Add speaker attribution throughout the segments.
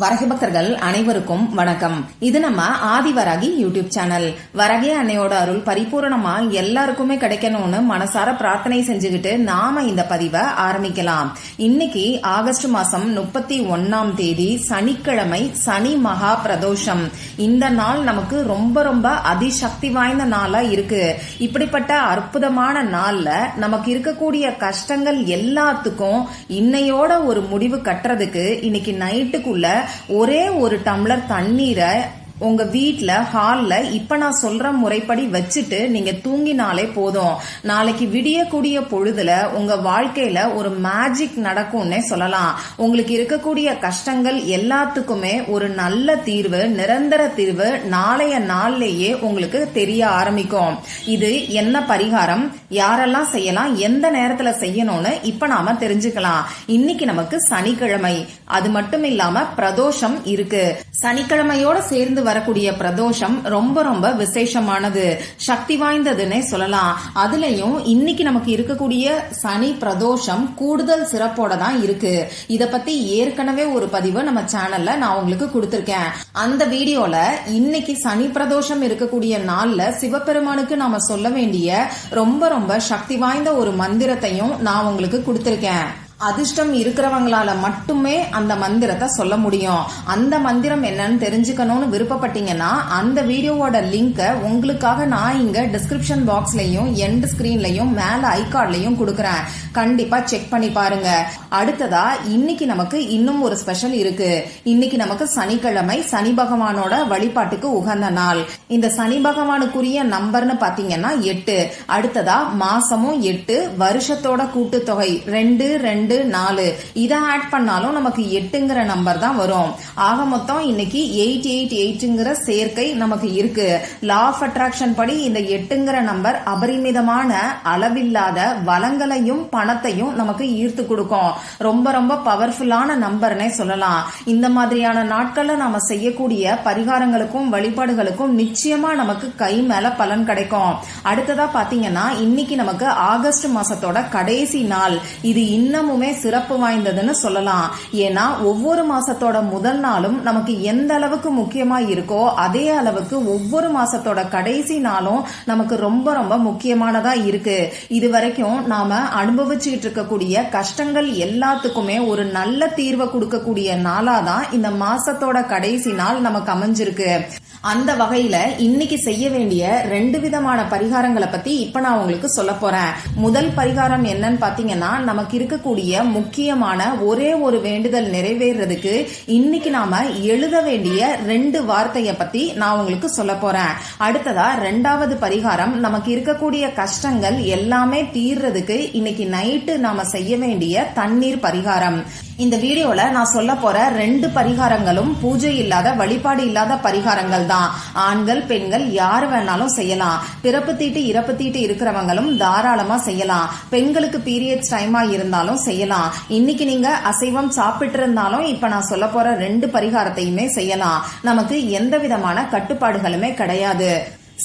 Speaker 1: வரகி பக்தர்கள் அனைவருக்கும் வணக்கம். இது நம்ம ஆதிவராகி யூடியூப் சேனல். வரகே அன்னையோட அருள் பரிபூரணமா எல்லாருக்குமே கிடைக்கணும்னு மனசார பிரார்த்தனை செஞ்சுக்கிட்டு நாம இந்த பதிவை ஆரம்பிக்கலாம். இன்னைக்கு ஆகஸ்ட் மாசம் முப்பத்தி ஒன்னாம் தேதி சனிக்கிழமை சனி மகா பிரதோஷம். இந்த நாள் நமக்கு ரொம்ப ரொம்ப அதிசக்தி வாய்ந்த நாளா இருக்கு. இப்படிப்பட்ட அற்புதமான நாள்ல நமக்கு இருக்கக்கூடிய கஷ்டங்கள் எல்லாத்துக்கும் இன்னையோட ஒரு முடிவு கட்டுறதுக்கு இன்னைக்கு நைட்டுக்குள்ள ஒரே ஒரு டம்ளர் தண்ணீரை உங்க வீட்டில் ஹாலில் இப்போ நான் சொல்ற முறைப்படி வச்சுட்டு நீங்க தூங்கினாலே போதும். நாளைக்கு விடியக்கூடிய பொழுதுல உங்க வாழ்க்கையில ஒரு மேஜிக் நடக்கும்னே சொல்லலாம். உங்களுக்கு இருக்கக்கூடிய கஷ்டங்கள் எல்லாத்துக்குமே ஒரு நல்ல தீர்வு நிரந்தர தீர்வு நாளைய நாள்லேயே உங்களுக்கு தெரிய ஆரம்பிக்கும். இது என்ன பரிகாரம்? யாரெல்லாம் செய்யலாம்? எந்த நேரத்துல செய்யணும்னு இப்ப நாம தெரிஞ்சுக்கலாம். இன்னைக்கு நமக்கு சனிக்கிழமை. அது மட்டும் இல்லாம பிரதோஷம் இருக்கு. சனிக்கிழமையோட சேர்ந்து வரக்கூடிய பிரதோஷம் ரொம்ப ரொம்ப விசேஷமானது. சக்தி வாய்ந்ததுன்னே சொல்லலாம். அதுலயும் இன்னைக்கு நமக்கு இருக்கக்கூடிய சனி பிரதோஷம் கூடுதல் சிறப்போட தான் இருக்கு. இத பத்தி ஏற்கனவே ஒரு பதிவு நம்ம சேனல்ல நான் உங்களுக்கு கொடுத்திருக்கேன். அந்த வீடியோல இன்னைக்கு சனி பிரதோஷம் இருக்கக்கூடிய நாள்ல சிவபெருமானுக்கு நாம சொல்ல வேண்டிய ரொம்ப ரொம்ப சக்தி வாய்ந்த ஒரு மந்திரத்தையும் நான் உங்களுக்கு கொடுத்திருக்கேன். அதிர்ஷ்டம் இருக்கிறவங்களால மட்டுமே அந்த மந்திரத்தை சொல்ல முடியும். அந்த மந்திரம் என்னன்னு தெரிஞ்சுக்கணும்னு விருப்பப்பட்டீங்கன்னா அந்த வீடியோவோட லிங்கை உங்களுக்காக நான் இங்க டிஸ்கிரிப்ஷன் பாக்ஸ்லயும் எண்ட் ஸ்கிரீன்லயும் மேல ஐகார்ட்லயும் கொடுக்குறேன். கண்டிப்பா செக் பண்ணி பாருங்க. அடுத்ததா இன்னைக்கு நமக்கு இன்னும் ஒரு ஸ்பெஷல் இருக்கு. இன்னைக்கு நமக்கு சனிக்கிழமை சனி பகவானோட வழிபாட்டுக்கு உகந்த நாள். இந்த சனி பகவானுக்குரிய நம்பர்னு பாத்தீங்கன்னா எட்டு. அடுத்ததா மாசமும் எட்டு வருஷத்தோட கூட்டுத்தொகை ரெண்டு ரெண்டு ரெண்டு நாலு. இதை ஆட் பண்ணாலும் நமக்கு எட்டுங்கிற நம்பர் தான் வரும். ஆக மொத்தம் இன்னைக்கு எயிட் எயிட் எயிட்டுங்கிற சேர்க்கை நமக்கு இருக்கு. லா ஆஃப் அட்ராக்ஷன் படி இந்த எட்டுங்கிற நம்பர் அபரிமிதமான அளவில்லாத வளங்களையும் பணத்தையும் நமக்கு ஈர்த்து கொடுக்கும். ரொம்ப ரொம்ப பவர்ஃபுல்லான நம்பர்னே சொல்லலாம். இந்த மாதிரியான நாட்கள்ல நாம செய்யக்கூடிய பரிகாரங்களுக்கும் வழிபாடுகளுக்கும் நிச்சயமா நமக்கு கை மேல பலன் கிடைக்கும். அடுத்ததா பாத்தீங்கன்னா இன்னைக்கு நமக்கு ஆகஸ்ட் மாசத்தோட கடைசி நாள். இது இன்னமும் சிறப்பு வாய்ந்ததுன்னு சொல்லலாம். ஏன்னா ஒவ்வொரு மாசத்தோட முதல் நாளும் நமக்கு எந்த அளவுக்கு முக்கியமா இருக்கோ அதே அளவுக்கு ஒவ்வொரு மாசத்தோட கடைசி நாளும் நமக்கு ரொம்ப ரொம்ப முக்கியமானதா இருக்கு. இது வரைக்கும் நாம அனுபவிச்சுக்கிட்டு இருக்கக்கூடிய கஷ்டங்கள் எல்லாத்துக்குமே ஒரு நல்ல தீர்வை கொடுக்கக்கூடிய நாளாதான் இந்த மாசத்தோட கடைசி நாள் நமக்கு அமைஞ்சிருக்கு. அந்த வகையில இன்னைக்கு செய்ய வேண்டிய ரெண்டு விதமான பரிகாரங்களை பத்தி இப்ப நான் உங்களுக்கு சொல்ல போறேன். முதல் பரிகாரம் என்னன்னு பாத்தீங்கன்னா நமக்கு இருக்கக்கூடிய முக்கியமான ஒரே ஒரு வேண்டுதல் நிறைவேறதுக்கு இன்னைக்கு நாம எழுத வேண்டிய ரெண்டு வார்த்தைய பத்தி நான் உங்களுக்கு சொல்ல போறேன். அடுத்ததா ரெண்டாவது பரிகாரம் நமக்கு இருக்கக்கூடிய கஷ்டங்கள் எல்லாமே தீர்றதுக்கு இன்னைக்கு நைட்டு நாம செய்ய வேண்டிய தண்ணீர் பரிகாரம். இந்த வீடியோல நான் சொல்ல போற ரெண்டு பரிகாரங்களும் பூஜை இல்லாத வழிபாடு இல்லாத பரிகாரங்கள் தான். ஆண்கள் பெண்கள் யார் வேணாலும் செய்யலாம். பிறப்பு தீட்டு இறப்பு தீட்டு இருக்கிறவங்களும் தாராளமா செய்யலாம். பெண்களுக்கு பீரியட்ஸ் டைமா இருந்தாலும் செய்யலாம். இன்னைக்கு நீங்க அசைவம் சாப்பிட்டு இருந்தாலும் இப்ப நான் சொல்ல போற ரெண்டு பரிகாரத்தையுமே செய்யலாம். நமக்கு எந்த விதமான கட்டுப்பாடுகளுமே கிடையாது.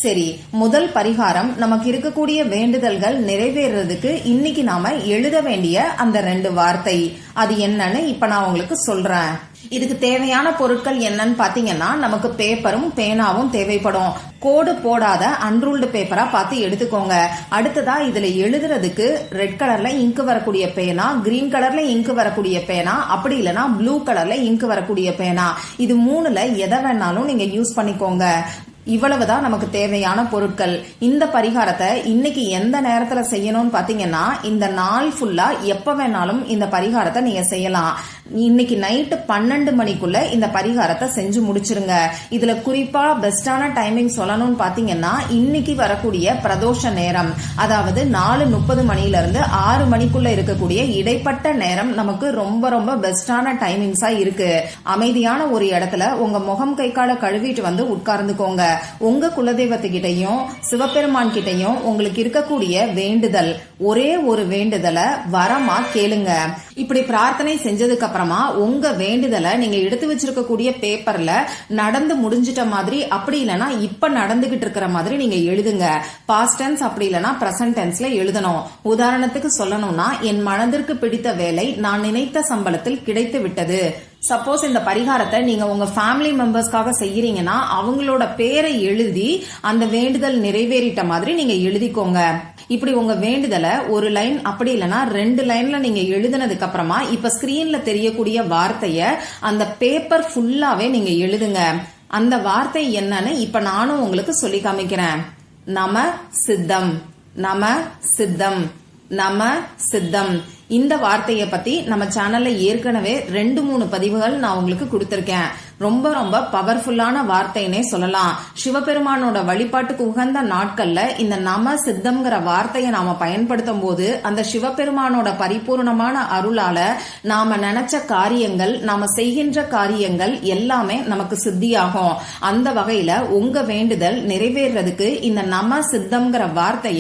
Speaker 1: சரி முதல் பரிகாரம் நமக்கு இருக்கக்கூடிய வேண்டுதல்கள் நிறைவேறதுக்கு இன்னைக்கு நாம எழுத வேண்டிய அந்த ரெண்டு வார்த்தை. அது என்னன்னு இப்ப நான் உங்களுக்கு சொல்றேன். இதுக்கு தேவையான பொருட்கள் என்னன்னு பாத்தீங்கன்னா நமக்கு பேப்பரும் பேனாவும் தேவைப்படும். கோடு போடாத அன்ரூல்டு பேப்பரா பார்த்து எடுத்துக்கோங்க. அடுத்ததா இதுல எழுதுறதுக்கு ரெட் கலர்ல இங்கு வரக்கூடிய பேனா கிரீன் கலர்ல இங்கு வரக்கூடிய பேனா அப்படி இல்லைன்னா ப்ளூ கலர்ல இங்கு வரக்கூடிய பேனா. இது மூணுல எதை வேணாலும் நீங்க யூஸ் பண்ணிக்கோங்க. இவ்வளவுதான் நமக்கு தேவையான பொருட்கள். இந்த பரிகாரத்தை இன்னைக்கு எந்த நேரத்துல செய்யணும்னு பாத்தீங்கன்னா இந்த நாள் ஃபுல்லா எப்ப வேணாலும் இந்த பரிகாரத்தை நீங்க செய்யலாம். இன்னைக்கு நைட்டு பன்னெண்டு மணிக்குள்ள இந்த பரிகாரத்தை செஞ்சு முடிச்சிருங்க. இதுல குறிப்பா பெஸ்டான டைமிங் சொல்லணும்னு பாத்தீங்கன்னா இன்னைக்கு வரக்கூடிய பிரதோஷ நேரம். அதாவது நாலு முப்பது மணில இருந்து ஆறு மணிக்குள்ள இருக்கக்கூடிய இடைப்பட்ட நேரம் நமக்கு ரொம்ப ரொம்ப பெஸ்டான டைமிங்ஸா இருக்கு. அமைதியான ஒரு இடத்துல உங்க முகம் கை கால கழுவிட்டு வந்து உட்கார்ந்துக்கோங்க. உங்க குலதெய்வத்துக்கிட்டையும் சிவபெருமான் கிட்டையும் உங்களுக்கு இருக்கக்கூடிய வேண்டுதல் ஒரே ஒரு வேண்டுதலை வரமா கேளுங்க. இப்படி பிரார்த்தனை செஞ்சதுக்கு அப்புறமா உங்க வேண்டுதலை நீங்க எடுத்து வச்சிருக்கக்கூடிய பேப்பர்ல நடந்து முடிஞ்சிட்ட மாதிரி அப்படி இல்லைன்னா இப்ப நடந்துகிட்டு இருக்கிற மாதிரி நீங்க எழுதுங்க. பாஸ்ட் டென்ஸ் அப்படி இல்லைன்னா பிரசன்ட் டென்ஸ்ல எழுதணும். உதாரணத்துக்கு சொல்லணும்னா என் மனதிற்கு பிடித்த வேலை நான் நினைத்த சம்பளத்தில் கிடைத்து விட்டது. சப்போஸ் இந்த பரிகாரத்தை நீங்க உங்க ஃபேமிலி மெம்பர்ஸ்க்காக செய்யறீங்கன்னா அவங்களோட பேரை எழுதி அந்த வேண்டுதல் நிறைவேறிட்ட மாதிரி நீங்க எழுதிக்கோங்க. இப்படி உங்க வேண்டுதலை ஒரு லைன் அப்படி இல்லைன்னா ரெண்டு லைன்ல நீங்க எழுதுனதுக்கு அப்புறமா இப்ப ஸ்கிரீன்ல தெரியக்கூடிய வார்த்தைய அந்த பேப்பர் ஃபுல்லாவே நீங்க எழுதுங்க. அந்த வார்த்தை என்னன்னு இப்ப நானும் உங்களுக்கு சொல்லி காமிக்கிறேன். நம சித்தம் நம சித்தம் நம சித்தம். இந்த வார்த்தையை பத்தி நம்ம சேனல்ல ஏற்கனவே ரெண்டு மூணு பதிவுகள் நான் உங்களுக்கு கொடுத்துருக்கேன். ரொம்ப ரொம்ப பவர்ஃபுல்லான வார்த்தைனே சொல்லலாம். சிவபெருமானோட வழிபாட்டுக்கு உகந்த நாட்கள்ல இந்த நம சித்தம்ங்கிற வார்த்தையை நாம பயன்படுத்தும் போது அந்த சிவபெருமானோட பரிபூர்ணமான அருளால நாம நினைச்ச காரியங்கள் நாம செய்கின்ற காரியங்கள் எல்லாமே நமக்கு சித்தியாகும். அந்த வகையில உங்க வேண்டுதல் நிறைவேறதுக்கு இந்த நம சித்தம்ங்கிற வார்த்தைய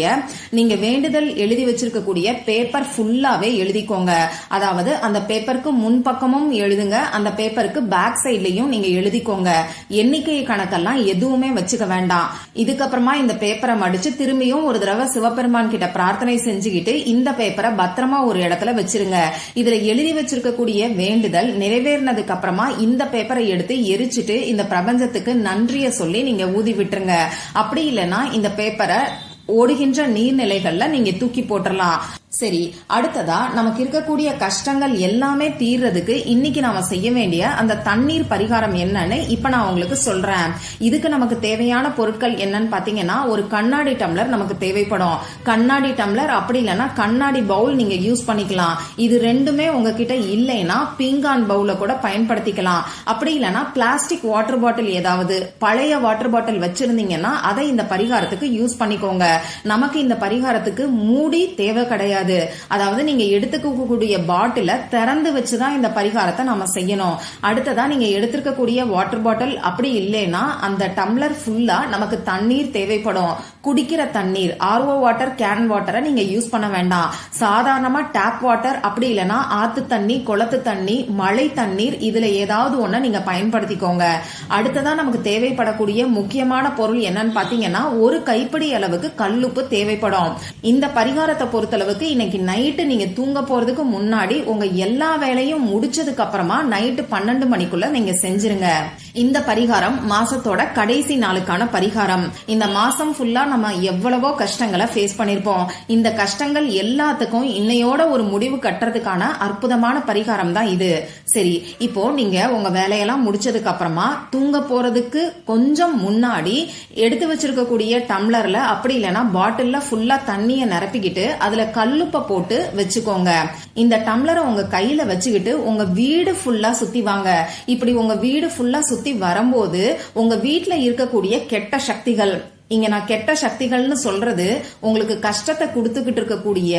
Speaker 1: நீங்க வேண்டுதல் எழுதி வச்சிருக்கக்கூடிய பேப்பர் ஃபுல்லாவே எழுதிக்கோங்க. அதாவது அந்த பேப்பருக்கு முன்பக்கமும் எழுதுங்க அந்த பேப்பருக்கு பேக் சைட்லயும் நீங்க எழுதிக்கோங்க. எண்ணிக்கை கணக்கெல்லாம் எதுவுமே வச்சுக்க வேண்டாம். இதுக்கப்புறமா இந்த பேப்பரை மடிச்சு திரும்பியும் ஒரு தடவை சிவபெருமான் கிட்ட பிரார்த்தனை செஞ்சுக்கிட்டு இந்த பேப்பரை பத்திரமா ஒரு இடத்துல வச்சிருங்க. இதுல எழுதி வச்சிருக்கக்கூடிய வேண்டுதல் நிறைவேறினதுக்கு அப்புறமா இந்த பேப்பரை எடுத்து எரிச்சிட்டு இந்த பிரபஞ்சத்துக்கு நன்றிய சொல்லி நீங்க ஊதி விட்டுருங்க. அப்படி இல்லைன்னா இந்த பேப்பரை ஓடுகின்ற நீர்நிலைகள்ல நீங்க தூக்கி போட்டுடலாம் சரி அடுத்ததா நமக்கு இருக்கக்கூடிய கஷ்டங்கள் எல்லாமே தீர்றதுக்கு இன்னைக்கு நாம செய்ய வேண்டிய அந்த தண்ணீர் பரிகாரம் என்னன்னு இப்ப நான் உங்களுக்கு சொல்றேன். இதுக்கு நமக்கு தேவையான பொருட்கள் என்னன்னு பாத்தீங்கன்னா ஒரு கண்ணாடி டம்ளர் நமக்கு தேவைப்படும். கண்ணாடி டம்ளர் அப்படி இல்லைன்னா கண்ணாடி பவுல் நீங்க யூஸ் பண்ணிக்கலாம். இது ரெண்டுமே உங்ககிட்ட இல்லைன்னா பீங்கான் பவுல கூட பயன்படுத்திக்கலாம். அப்படி இல்லைன்னா பிளாஸ்டிக் வாட்டர் பாட்டில் ஏதாவது பழைய வாட்டர் பாட்டில் வச்சிருந்தீங்கன்னா அதை இந்த பரிகாரத்துக்கு யூஸ் பண்ணிக்கோங்க. நமக்கு இந்த பரிகாரத்துக்கு மூடி தேவை கிடையாது. அதாவது நீங்க எடுத்துக்கக்கூடிய பாட்டில திறந்து வச்சுதான் இந்த பரிகாரத்தை நம்ம செய்யணும். அடுத்ததா நீங்க எடுத்திருக்கக்கூடிய வாட்டர் பாட்டில் அப்படி இல்லைன்னா அந்த டம்ளர் ஃபுல்லா நமக்கு தண்ணீர் தேவைப்படும். குடிக்கிற தண்ணீர் ஆர்ஓ வாட்டர் கேன் வாட்டரை நீங்க யூஸ் பண்ண வேண்டாம். சாதாரணமா டேப் வாட்டர் அப்படி இல்லைன்னா ஆத்து தண்ணி குளத்து தண்ணி மழை தண்ணீர் இதுல ஏதாவது ஒண்ண நீங்க பயன்படுத்திக்கோங்க. அடுத்ததா நமக்கு தேவைப்படக்கூடிய முக்கியமான பொருள் என்னன்னு பாத்தீங்கன்னா ஒரு கைப்பிடி அளவுக்கு கல்லுப்பு தேவைப்படும். இந்த பரிகாரத்தை பொறுத்தளவுக்கு இன்னைக்கு நைட்டு நீங்க தூங்க போறதுக்கு முன்னாடி உங்க எல்லா வேலையும் முடிச்சதுக்கு அப்புறமா நைட்டு பன்னெண்டு மணிக்குள்ள நீங்க செஞ்சிருங்க. இந்த பரிகாரம் மாசத்தோட கடைசி நாளுக்கான பரிகாரம். இந்த மாசம் ஃபுல்லா நம்ம எவ்வளவோ கஷ்டங்களை ஃபேஸ் பண்ணிருப்போம். இந்த கஷ்டங்கள் எல்லாத்துக்கும் இன்னையோட ஒரு முடிவு கட்டுறதுக்கான அற்புதமான பரிகாரம் தான் இது. சரி இப்போ நீங்க உங்க வேலையெல்லாம் முடிச்சதுக்கு அப்புறமா தூங்க போறதுக்கு கொஞ்சம் முன்னாடி எடுத்து வச்சிருக்கக்கூடிய டம்ளர்ல அப்படி இல்லைன்னா பாட்டில்ல ஃபுல்லா தண்ணியை நிரப்பிக்கிட்டு அதுல கல்லுப்ப போட்டு வச்சுக்கோங்க. இந்த டம்ளரை உங்க கையில வச்சுக்கிட்டு உங்க வீடு ஃபுல்லா சுத்தி வாங்க. இப்படி உங்க வீடு ஃபுல்லா சுத்தி வரும்போது உங்க வீட்டுல இருக்கக்கூடிய கெட்ட சக்திகள் இங்க நான் கெட்ட சக்திகள்னு சொல்றது உங்களுக்கு கஷ்டத்தை கொடுத்துக்கிட்டு இருக்கக்கூடிய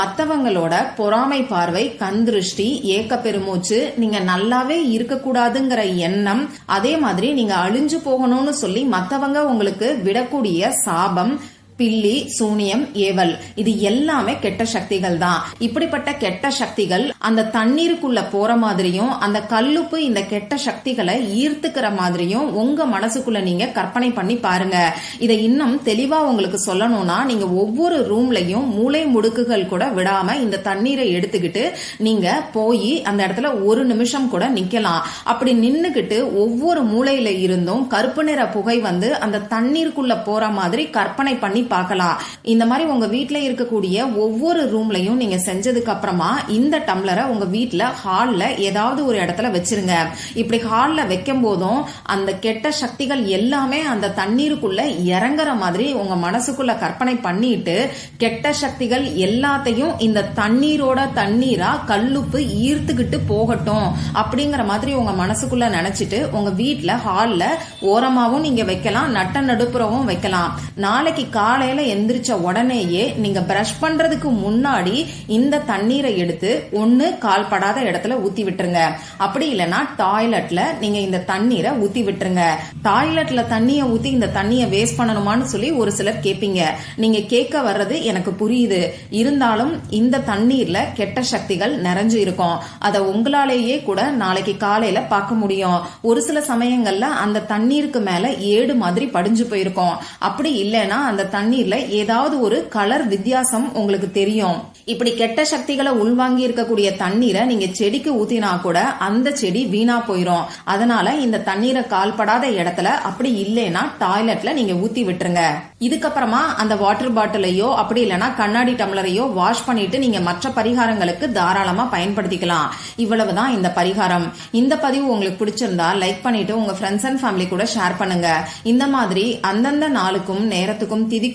Speaker 1: மத்தவங்களோட பொறாமை பார்வை கந்திருஷ்டி ஏக்க பெருமூச்சு நீங்க நல்லாவே இருக்கக்கூடாதுங்கிற எண்ணம் அதே மாதிரி நீங்க அழிஞ்சு போகணும்னு சொல்லி மத்தவங்க உங்களுக்கு விடக்கூடிய சாபம் பில்லி சூனியம் ஏவல். இது எல்லாமே கெட்ட சக்திகள் தான் இப்படிப்பட்ட கெட்ட சக்திகள் அந்த தண்ணீருக்குள்ள போற மாதிரியும் அந்த கல்லுப்பு இந்த கெட்ட சக்திகளை ஈர்த்துக்கிற மாதிரியும் உங்க மனசுக்குள்ள நீங்க கற்பனை பண்ணி பாருங்க. இதை இன்னும் தெளிவா உங்களுக்கு சொல்லணும்னா நீங்க ஒவ்வொரு ரூம்லயும் மூளை முடுக்குகள் கூட விடாம இந்த தண்ணீரை எடுத்துக்கிட்டு நீங்க போய் அந்த இடத்துல ஒரு நிமிஷம் கூட நிக்கலாம். அப்படி நின்னுகிட்டு ஒவ்வொரு மூளையில இருந்தும் கருப்பு நிற புகை வந்து அந்த தண்ணீருக்குள்ள போற மாதிரி கற்பனை பண்ணி பார்க்கலாம். இந்த மாதிரி உங்க வீட்டில் இருக்கக்கூடிய ஒவ்வொரு ரூம்லையும் நீங்க செஞ்சதுக்கு அப்புறமா இந்த டம்ளரை உங்க வீட்டில் ஹாலில் ஏதாவது ஒரு இடத்துல வச்சிருங்க. இப்படி ஹாலில் வைக்கும் போதும் அந்த கெட்ட சக்திகள் எல்லாமே அந்த தண்ணீருக்குள்ள இறங்குற மாதிரி உங்க மனசுக்குள்ள கற்பனை பண்ணிட்டு கெட்ட சக்திகள் எல்லாத்தையும் இந்த தண்ணீரோட தண்ணீரா கல்லுப்பு ஈர்த்துக்கிட்டு போகட்டும் அப்படிங்கிற மாதிரி உங்க மனசுக்குள்ள நினைச்சிட்டு உங்க வீட்டில் ஹாலில் ஓரமாகவும் நீங்க வைக்கலாம் நட்ட நடுப்புறவும் வைக்கலாம். நாளைக்கு காலையில எந்திரிச்ச உடனேயே நீங்க பிரஷ் பண்றதுக்கு முன்னாடி இந்த தண்ணீரை எடுத்து ஒன்று கால் படாத இடத்துல ஊத்தி விட்டுருங்க. அப்படி இல்லைன்னா டாய்லெட்ல நீங்க இந்த தண்ணீரை ஊத்தி விட்டுருங்க. டாய்லெட்ல தண்ணிய ஊத்தி இந்த தண்ணிய வேஸ்ட் பண்ணணுமான்னு சொல்லி ஒரு சிலர் கேட்பீங்க. நீங்க கேட்க வர்றது எனக்கு புரியுது. இருந்தாலும் இந்த தண்ணீர்ல கெட்ட சக்திகள் நிறைஞ்சு இருக்கும். அதை உங்களாலேயே கூட நாளைக்கு காலையில பார்க்க முடியும். ஒரு சில சமயங்கள்ல அந்த தண்ணீருக்கு மேல ஏடு மாதிரி படிஞ்சு போயிருக்கும். அப்படி இல்லைன்னா அந்த தண்ணி தண்ணீர்ல ஏதாவது ஒரு கலர் வித்தியாசம் உங்களுக்கு தெரியும். இப்படி கெட்ட சக்திகளை உள்வாங்கி இருக்கக்கூடிய தண்ணீரை நீங்க செடிக்கு ஊத்தினா கூட அந்த செடி வீணா போயிரும். அதனால இந்த தண்ணீரை கால்படாத இடத்துல அப்படி இல்லைன்னா டாய்லெட்ல நீங்க ஊத்தி விட்டுருங்க. இதுக்கப்புறமா அந்த வாட்டர் பாட்டிலையோ அப்படி இல்லைன்னா கண்ணாடி டம்ளரையோ வாஷ் பண்ணிட்டு நீங்க மற்ற பரிகாரங்களுக்கு தாராளமா பயன்படுத்திக்கலாம். இவ்வளவுதான் இந்த பரிகாரம். இந்த பதிவு உங்களுக்கு பிடிச்சிருந்தா லைக் பண்ணிட்டு உங்க ஃப்ரெண்ட்ஸ் அண்ட் ஃபேமிலி கூட ஷேர் பண்ணுங்க. இந்த மாதிரி அந்தந்த நாளுக்கும் நேரத்துக்கும் திதிக்கும்